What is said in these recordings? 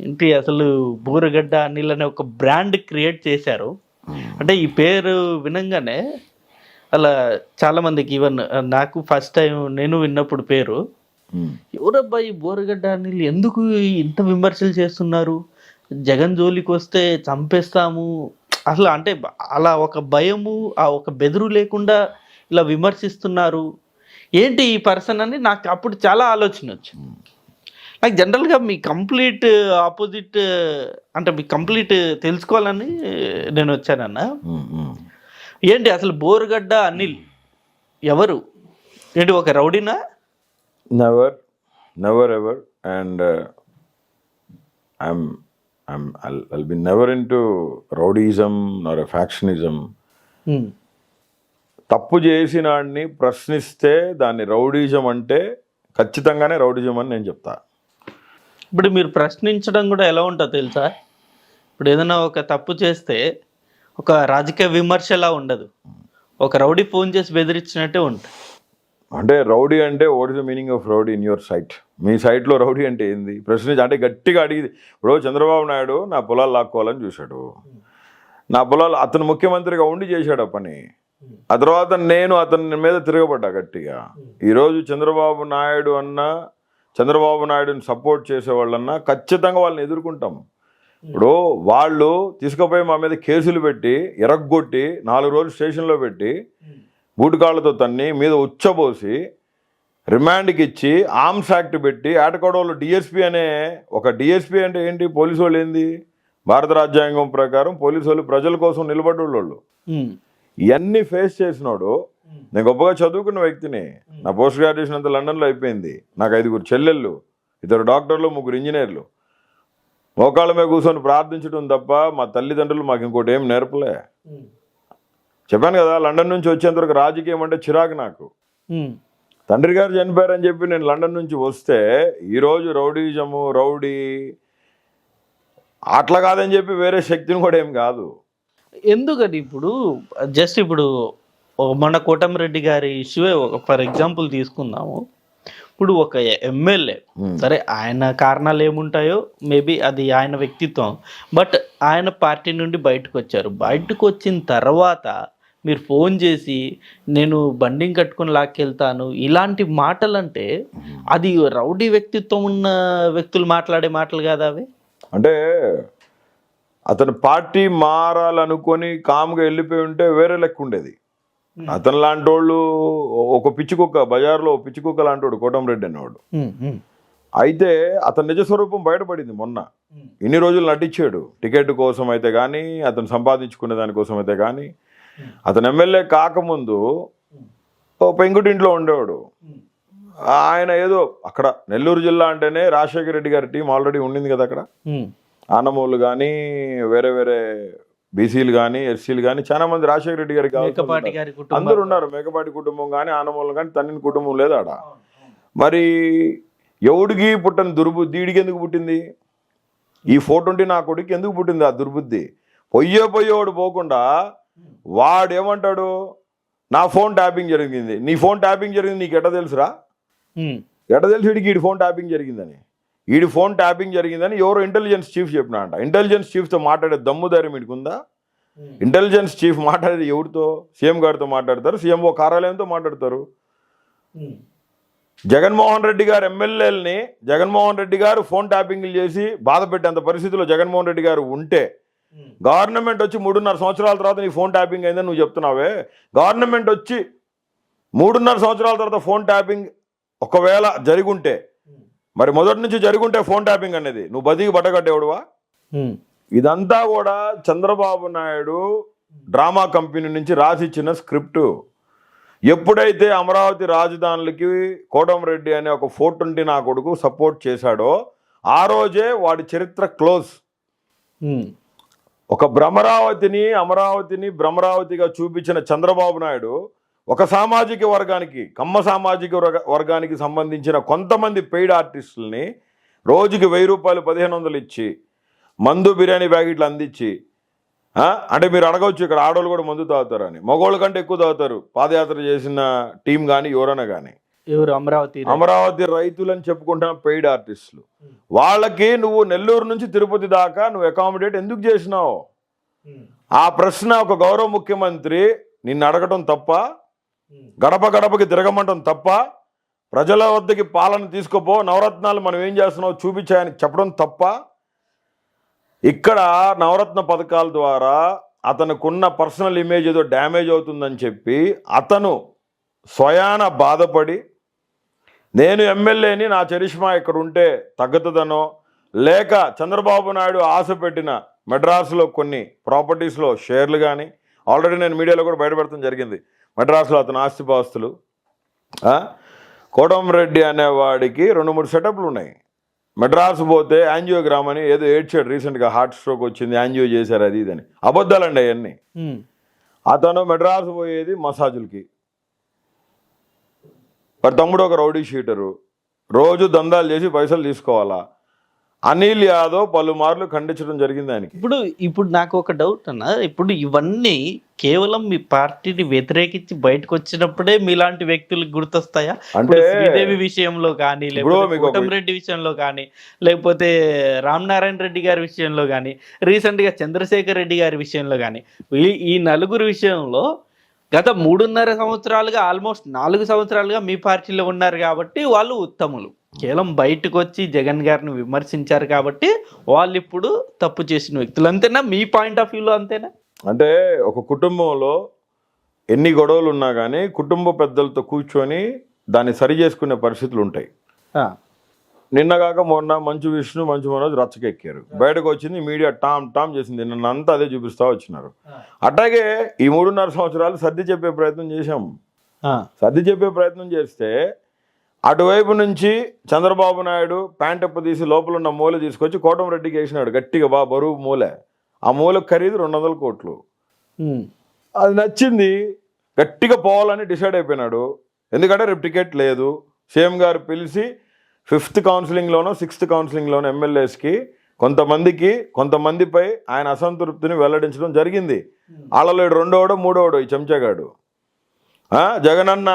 ఏంటి అసలు బూరగడ్డ అనిల్ అనే ఒక బ్రాండ్ క్రియేట్ చేశారు. అంటే ఈ పేరు వినంగానే అలా చాలా మందికి ఈవెన్ నాకు ఫస్ట్ టైం నేను విన్నప్పుడు పేరు. ఉమ్. ఎవరబ్బా ఈ బోరగడ్డ అనిల్ ఎందుకు ఇంత విమర్శలు చేస్తున్నారు? జగన్ జోలికి వస్తే చంపేస్తాము. అసలు అంటే అలా ఒక భయము ఆ ఒక బెదురు లేకుండా ఇలా విమర్శిస్తున్నారు. ఏంటి ఈ పర్సన్ అని నాకు అప్పుడు చాలా ఆలోచన వచ్చింది. నాకు జనరల్గా మీ కంప్లీట్ ఆపోజిట్ అంటే మీ కంప్లీట్ తెలుసుకోవాలని నేను వచ్చానన్న. ఉమ్, ఉమ్. ఏంటి అసలు బోరుగడ్డ అనిల్? ఎవరు? ఏంటి ఒక రౌడీనా? Never never ever and I'm I'm I'll be never into rowdyism nor factionism. తప్పు చేసిన ప్రశ్నిస్తే దాన్ని రౌడీజం అంటే ఖచ్చితంగానే రౌడీజం అని నేను చెప్తా. ఇప్పుడు మీరు ప్రశ్నించడం కూడా ఎలా ఉంటుందో తెలుసా? ఇప్పుడు ఏదైనా ఒక తప్పు చేస్తే ఒక రాజకీయ విమర్శలా ఉండదు. ఒక రౌడీ ఫోన్ చేసి బెదిరించినట్టే ఉంటుంది. అంటే రౌడీ అంటే what is the meaning of rowdy in your sight మీ సైట్లో రౌడీ అంటే ఏంది? ప్రశ్నించి అంటే గట్టిగా అడిగి ఇప్పుడు చంద్రబాబు నాయుడు నా పొలాలు లాక్కోవాలని చూశాడు. నా పొలాలు అతను ముఖ్యమంత్రిగా ఉండి చేశాడు ఆ పని. ఆ తర్వాత నేను అతని మీద తిరగబడ్డా గట్టిగా. ఈరోజు చంద్రబాబు నాయుడు అన్న చంద్రబాబు నాయుడుని సపోర్ట్ చేసేవాళ్ళన్నా ఖచ్చితంగా వాళ్ళని ఎదుర్కొంటాం. ఇప్పుడు వాళ్ళు తీసుకుపోయి మా మీద కేసులు పెట్టి ఎరగొట్టి నాలుగు రోజులు స్టేషన్లో పెట్టి బూటుకాళ్ళతో తన్ని మీద ఉచ్చబోసి రిమాండ్కి ఇచ్చి ఆర్మ్స్ యాక్ట్ పెట్టి ఆటకోడవలో డిఎస్పీ అనే ఒక డిఎస్పీ అంటే ఏంటి? పోలీసు వాళ్ళు ఏంది? భారత రాజ్యాంగం ప్రకారం పోలీసు వాళ్ళు ప్రజల కోసం నిలబడ్డోళ్ళు ఉమ్. ఇవన్నీ ఫేస్ చేసినోడు నేను గొప్పగా చదువుకున్న వ్యక్తిని. నా పోస్ట్ గ్రాడ్యుయేషన్ అంతా లండన్లో అయిపోయింది. నాకు ఐదుగురు చెల్లెళ్ళు ఇద్దరు డాక్టర్లు ముగ్గురు ఇంజనీర్లు. మోకాళ్ళ మీద కూర్చొని ప్రార్థించడం తప్ప మా తల్లిదండ్రులు మాకు ఇంకోటి ఏం నేర్పలే. చెప్పాను కదా లండన్ నుంచి వచ్చేంతవరకు రాజకీయం అంటే చిరాకు నాకు. తండ్రి గారు చనిపోయారని చెప్పి నేను లండన్ నుంచి వస్తే ఈరోజు రౌడీజము రౌడీ అట్లా కాదని చెప్పి వేరే శక్తిని కూడా ఏం కాదు. ఎందుకని ఇప్పుడు జస్ట్ ఇప్పుడు మన కోటమిరెడ్డి గారి ఇష్యూవే ఒక ఫర్ ఎగ్జాంపుల్ తీసుకుందాము. ఇప్పుడు ఒక ఎమ్మెల్యే సరే ఆయన కారణాలు ఏముంటాయో మేబీ అది ఆయన వ్యక్తిత్వం బట్ ఆయన పార్టీ నుండి బయటకు వచ్చారు బయటకు వచ్చిన తర్వాత మీరు ఫోన్ చేసి నేను బండింగ్ కట్టుకొని లాక్కెళ్తాను. ఇలాంటి మాటలు అంటే అది రౌడీ వ్యక్తిత్వం ఉన్న వ్యక్తులు మాట్లాడే మాటలు కాదా అవి? అంటే అతను పార్టీ మారాలనుకొని కామ్గా వెళ్ళిపోయి ఉంటే వేరే లెక్క ఉండేది అతను లాంటి వాళ్ళు ఒక పిచ్చి కుక్క బజార్లో ఒక పిచ్చి కుక్క లాంటి వాడు కోటంరెడ్డి అనేవాడు ఉమ్, ఉమ్, అయితే అతని నిజ స్వరూపం బయటపడింది మొన్న. ఇన్ని రోజులు నటించాడు. టికెట్ కోసం అయితే కానీ అతను సంపాదించుకునే దానికోసం అయితే కానీ అతను ఎమ్మెల్యే కాకముందు ఓ పెంకుటింట్లో ఉండేవాడు. ఆయన ఏదో అక్కడ నెల్లూరు జిల్లా అంటేనే రాజశేఖర రెడ్డి గారి టీం ఆల్రెడీ ఉండింది కదా అక్కడ. ఉమ్, ఆనమూలు కానీ వేరే వేరే బీసీలు కానీ ఎస్సీలు కానీ చాలా మంది రాజశేఖర రెడ్డి గారికి అందరూ ఉన్నారు. మేకపాటి కుటుంబం కానీ ఆనమూలు కానీ తన్నిన కుటుంబం లేదు ఆడ. మరి ఎవడికి పుట్టని దుర్బుద్ధి ఈడికి ఎందుకు పుట్టింది? ఈ ఫోటో ఉంటే నా కొడుకు ఎందుకు పుట్టింది ఆ దుర్బుద్ధి? పొయ్యే పొయ్యేవాడు పోకుండా వాడు ఏమంటాడు నా ఫోన్ ట్యాపింగ్ జరిగింది. నీ ఫోన్ ట్యాపింగ్ జరిగింది నీకు ఎట్ట తెలుసురా? ఎట్ట తెలుసు వీడికి? ఈడి ఫోన్ ట్యాపింగ్ జరిగిందని. ఈడి ఫోన్ ట్యాపింగ్ జరిగిందని ఎవరో ఇంటెలిజెన్స్ చీఫ్ చెప్పినా అంట ఇంటెలిజెన్స్ చీఫ్తో మాట్లాడే దమ్ము ధైర్యం వీడికి ఉందా ఇంటెలిజెన్స్ చీఫ్ మాట్లాడేది ఎవరితో? సీఎం గారితో మాట్లాడతారు సీఎంఓ కార్యాలయంతో మాట్లాడతారు. జగన్మోహన్ రెడ్డి గారు ఎమ్మెల్యేలని జగన్మోహన్ రెడ్డి గారు ఫోన్ ట్యాపింగ్లు చేసి బాధ పెట్టేంత పరిస్థితిలో జగన్మోహన్ రెడ్డి గారు ఉంటే. గవర్నమెంట్ వచ్చి మూడున్నర సంవత్సరాల తర్వాత నీ ఫోన్ ట్యాపింగ్ అయిందని నువ్వు చెప్తున్నావే? గవర్నమెంట్ వచ్చి మూడున్నర సంవత్సరాల తర్వాత ఫోన్ ట్యాపింగ్ ఒకవేళ జరిగుంటే మరి మొదటి నుంచి జరుగుంటే ఫోన్ ట్యాపింగ్ అనేది. నువ్వు బతికి బట్టగట్టేవాడువా ఇదంతా కూడా చంద్రబాబు నాయుడు డ్రామా కంపెనీ నుంచి రాసిచ్చిన స్క్రిప్టు. ఎప్పుడైతే అమరావతి రాజధానులకి కోటంరెడ్డి అనే ఒక ఫోర్ ట్వంటీ నా కొడుకు సపోర్ట్ చేశాడో ఆ రోజే వాడి చరిత్ర క్లోజ్. ఒక భ్రమరావతిని అమరావతిని భ్రమరావతిగా చూపించిన చంద్రబాబు నాయుడు ఒక సామాజిక వర్గానికి కమ్మ సామాజిక వర్గ వర్గానికి సంబంధించిన కొంతమంది పెయిడ్ ఆర్టిస్టుల్ని రోజుకి వెయ్యి రూపాయలు పదిహేను వందలు ఇచ్చి మందు బిర్యానీ ప్యాకెట్లు అందించి అంటే మీరు అడగవచ్చు ఇక్కడ ఆడవాళ్ళు కూడా మందు తాగుతారని. మగవాళ్ళ కంటే ఎక్కువ తాగుతారు. పాదయాత్ర చేసిన టీం కానీ ఎవరైనా కానీ ఎవరు? అమరావతి. అమరావతి రైతులని చెప్పుకుంటున్న పెయిడ్ ఆర్టిస్టులు వాళ్ళకి నువ్వు నెల్లూరు నుంచి తిరుపతి దాకా నువ్వు అకామిడేట్ ఎందుకు చేసినావు? ఆ ప్రశ్న ఒక గౌరవ ముఖ్యమంత్రి నిన్ను అడగటం తప్ప గడప గడపకి తిరగమంటం తప్ప ప్రజల వద్దకి పాలన తీసుకుపో నవరత్నాలు మనం ఏం చేస్తున్నావు చూపించాయని చెప్పడం తప్ప ఇక్కడ నవరత్న పథకాల ద్వారా అతనుకున్న పర్సనల్ ఇమేజ్ ఏదో డ్యామేజ్ అవుతుందని చెప్పి అతను స్వయాన బాధపడి నేను ఎమ్మెల్యేని నా చరిష్మా ఇక్కడ ఉంటే తగ్గుతుందనో లేక చంద్రబాబు నాయుడు ఆశ పెట్టిన మెడ్రాస్లో కొన్ని ప్రాపర్టీస్లో షేర్లు కానీ ఆల్రెడీ నేను మీడియాలో కూడా బయటపెడతాం జరిగింది. మెడ్రాస్లో అతని ఆస్తిపాస్తులు? కోటంరెడ్డి అనేవాడికి రెండు మూడు సెటప్లు ఉన్నాయి. మెడ్రాస్ పోతే యాంజియోగ్రామ్ అని ఏదో ఏడ్చాడు రీసెంట్గా హార్ట్ స్ట్రోక్ వచ్చింది యాంజియో చేశారు అది ఇదని. అబద్ధాలండి అవన్నీ. అతను మెడ్రాస్ పోయేది మసాజులకి. వాడి తమ్ముడు ఒక రౌడీ షీటరు. రోజు దందాలు చేసి పైసలు తీసుకోవాలా? అనిల్ యాదవ్ పలుమార్లు ఖండించడం జరిగింది ఆయనకి. ఇప్పుడు ఇప్పుడు నాకు ఒక డౌట్ అన్న ఇప్పుడు ఇవన్నీ కేవలం మీ పార్టీని వ్యతిరేకించి బయటకు వచ్చినప్పుడే మీలాంటి వ్యక్తులకు గుర్తొస్తాయా? అంటే శ్రీదేవి విషయంలో కానీ లేకపోతే రెడ్డి విషయంలో కానీ లేకపోతే రామ్ నారాయణ రెడ్డి గారి విషయంలో కానీ రీసెంట్గా చంద్రశేఖర్ రెడ్డి గారి విషయంలో కానీ ఈ ఈ నలుగురు విషయంలో గత మూడున్నర సంవత్సరాలుగా ఆల్మోస్ట్ నాలుగు సంవత్సరాలుగా మీ పార్టీలో ఉన్నారు కాబట్టి వాళ్ళు ఉత్తములు. కేవలం బయటకు వచ్చి జగన్ గారిని విమర్శించారు కాబట్టి వాళ్ళు ఇప్పుడు తప్పు చేసిన వ్యక్తులు. అంతేనా? మీ పాయింట్ ఆఫ్ వ్యూలో అంతేనా? అంటే ఒక కుటుంబంలో ఎన్ని గొడవలు ఉన్నా కానీ కుటుంబ పెద్దలతో కూర్చొని దాన్ని సరి చేసుకునే పరిస్థితులు ఉంటాయి. నిన్నగాక మొన్న మంచు విష్ణు మంచు మనోజ్ రచ్చకెక్కారు. బయటకు వచ్చింది మీడియా టామ్ టామ్ చేసింది. నిన్న అంతా అదే చూపిస్తా వచ్చినారు. అట్లాగే ఈ మూడున్నర సంవత్సరాలు సర్ది చెప్పే ప్రయత్నం చేశాం. సర్ది చెప్పే ప్రయత్నం చేస్తే అటువైపు నుంచి చంద్రబాబు నాయుడు ప్యాంట్ ఎప్పు తీసి లోపల ఉన్న మూల తీసుకొచ్చి కోటంరెడ్డికి వేసినాడు. గట్టిగా బా బరువు మూలే. ఆ మూల ఖరీదు రెండు వందల కోట్లు. అది నచ్చింది. గట్టిగా పోవాలని డిసైడ్ అయిపోయినాడు. ఎందుకంటే రేపు టికెట్ లేదు. సీఎం గారు పిలిచి ఫిఫ్త్ కౌన్సిలింగ్లోనో సిక్స్త్ కౌన్సిలింగ్లోనో ఎమ్మెల్యేస్కి కొంతమందికి కొంతమందిపై ఆయన అసంతృప్తిని వెల్లడించడం జరిగింది. వాళ్ళలో రెండోడో మూడోడో ఈ చెంచాగాడు. జగనన్న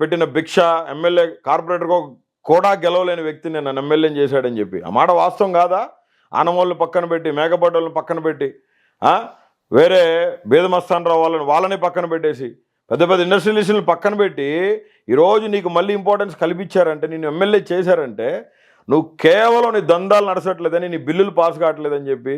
పెట్టిన భిక్ష ఎమ్మెల్యే కార్పొరేటర్కు కూడా గెలవలేని వ్యక్తిని నన్ను ఎమ్మెల్యేని చేశాడని చెప్పి. ఆ మాట వాస్తవం కాదా? ఆనమోళ్ళని పక్కన పెట్టి మేకపడ్డోళ్ళని పక్కన పెట్టి వేరే వేరే బేదమస్తానరావు వాళ్ళని వాళ్ళని పక్కన పెట్టేసి పెద్ద పెద్ద ఇండస్ట్రియలిస్టులను పక్కన పెట్టి ఈరోజు నీకు మళ్ళీ ఇంపార్టెన్స్ కల్పించారంటే నేను ఎమ్మెల్యే చేశారంటే నువ్వు కేవలం నీ దందాలు నడచట్లేదని నీ బిల్లులు పాస్ కావట్లేదని చెప్పి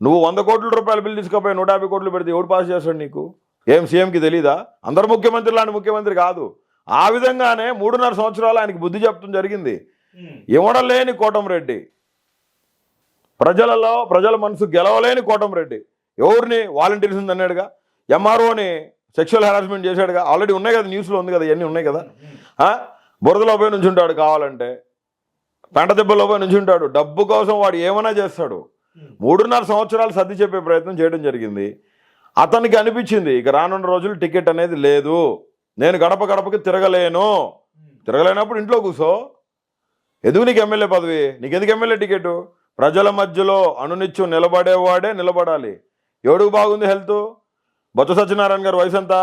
నువ్వు వంద కోట్ల రూపాయల బిల్లు తీసుకుపోయి నూట యాభై కోట్లు పెడితే ఎవడు పాస్ చేస్తాడు నీకు? ఏం సీఎంకి తెలీదా? అందరు ముఖ్యమంత్రి లాంటి ముఖ్యమంత్రి కాదు. ఆ విధంగానే మూడున్నర సంవత్సరాలు ఆయనకి బుద్ధి చెప్పడం జరిగింది. ఇవ్వడలేని కోటంరెడ్డి ప్రజలలో ప్రజల మనసు గెలవలేని కోటంరెడ్డి ఎవరిని వాలంటీర్స్ అన్నాడుగా? ఎంఆర్ఓని సెక్షువల్ హెరాస్మెంట్ చేశాడుగా? ఆల్రెడీ ఉన్నాయి కదా న్యూస్లో ఉంది కదా ఇవన్నీ ఉన్నాయి కదా. ఆ? బురదలో పోయి నుంచి ఉంటాడు కావాలంటే. పెంట దెబ్బలో పోయి నుంచి ఉంటాడు. డబ్బు కోసం వాడు ఏమైనా చేస్తాడు. మూడున్నర సంవత్సరాలు సర్ది చెప్పే ప్రయత్నం చేయడం జరిగింది. అతనికి అనిపించింది ఇక రానున్న రోజులు టికెట్ అనేది లేదు. నేను గడప గడపకి తిరగలేను. తిరగలేనప్పుడు ఇంట్లో కూర్చో ఎందుకు నీకు ఎమ్మెల్యే పదవి? నీకెందుకు ఎమ్మెల్యే టికెట్? ప్రజల మధ్యలో అనునిత్యం నిలబడేవాడే నిలబడాలి. ఎవడుకు బాగుంది హెల్త్? బొత్స సత్యనారాయణ గారి వయసు ఎంత?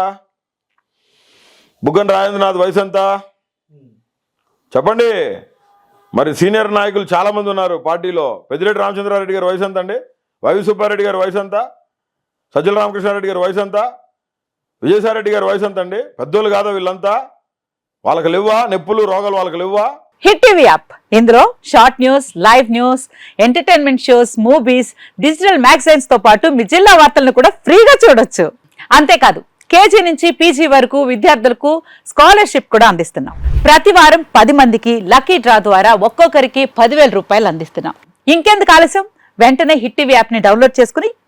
బుగ్గన రాజేంద్రనాథ్ వయసు ఎంత? చెప్పండి. మరి సీనియర్ నాయకులు చాలామంది ఉన్నారు పార్టీలో. పెద్దిరెడ్డి రామచంద్రారెడ్డి గారి వయసు ఎంత అండి వైవి సుబ్బారెడ్డి గారి వయసు ఎంత? సజ్జల రామకృష్ణారెడ్డి గారి వయసు ఎంత? విజయసాయిరెడ్డి గారి వయసు ఎంత అండి పెద్దోళ్ళు కాదా వీళ్ళంతా? వాళ్ళకి లేవా నొప్పులు రోగాలు వాళ్ళకి లేవా హిట్ టీవీ యాప్. ఇందులో short news live news entertainment shows movies digital మ్యాగజైన్స్తో పాటు మీ జిల్లా వార్తలను కూడా ఫ్రీగా చూడొచ్చు. అంతేకాదు కేజీ నుంచి పీజీ వరకు విద్యార్థులకు స్కాలర్షిప్ కూడా అందిస్తున్నాం. ప్రతి వారం పది మందికి లక్కీ డ్రా ద్వారా ఒక్కొక్కరికి పదివేల రూపాయలు అందిస్తున్నాం. ఇంకెందుకు ఆలస్యం? వెంటనే హిట్ టీవీ యాప్ని డౌన్లోడ్ చేసుకుని